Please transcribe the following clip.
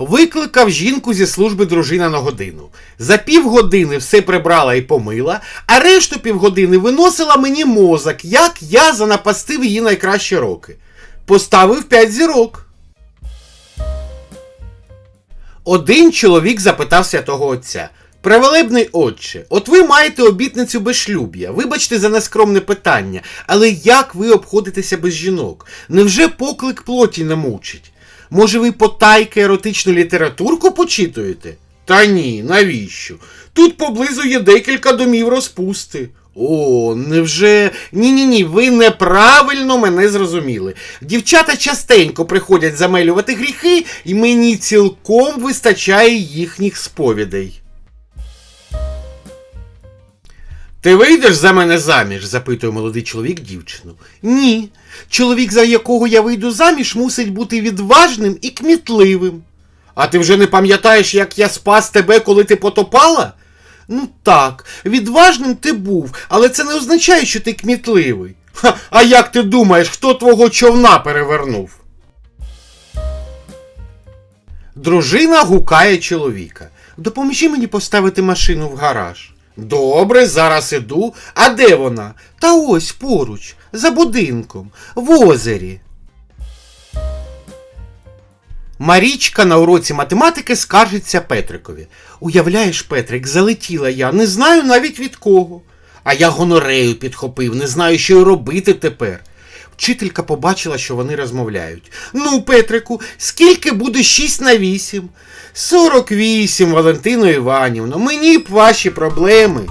Викликав жінку зі служби дружина на годину. За півгодини все прибрала і помила, а решту півгодини виносила мені мозок, як я занапастив її найкращі роки. Поставив п'ять зірок. Один чоловік запитав святого отця. Превелебний отче, от ви маєте обітницю безшлюб'я. Вибачте за нескромне питання, але як ви обходитеся без жінок? Невже поклик плоті не мучить? Може, ви потайки еротичну літературку почитуєте? Та ні, навіщо? Тут поблизу є декілька домів розпусти. О, невже. Ні, ні, ні, ви неправильно мене зрозуміли. Дівчата частенько приходять замелювати гріхи, і мені цілком вистачає їхніх сповідей. Ти вийдеш за мене заміж? запитує молодий чоловік дівчину. Ні. Чоловік, за якого я вийду заміж, мусить бути відважним і кмітливим. А ти вже не пам'ятаєш, як я спас тебе, коли ти потопала? Ну так, відважним ти був, але це не означає, що ти кмітливий. Ха, а як ти думаєш, хто твого човна перевернув? Дружина гукає чоловіка. Допоможи мені поставити машину в гараж. Добре, зараз іду. А де вона? Та ось поруч, за будинком, в озері. Марічка на уроці математики скаржиться Петрикові. Уявляєш, Петрик, залетіла я, не знаю навіть від кого. А я гонорею підхопив, не знаю, що й робити тепер. Вчителька побачила, що вони розмовляють. Ну, Петрику, скільки буде 6 на 8? 48, Валентино Іванівно, мені б ваші проблеми.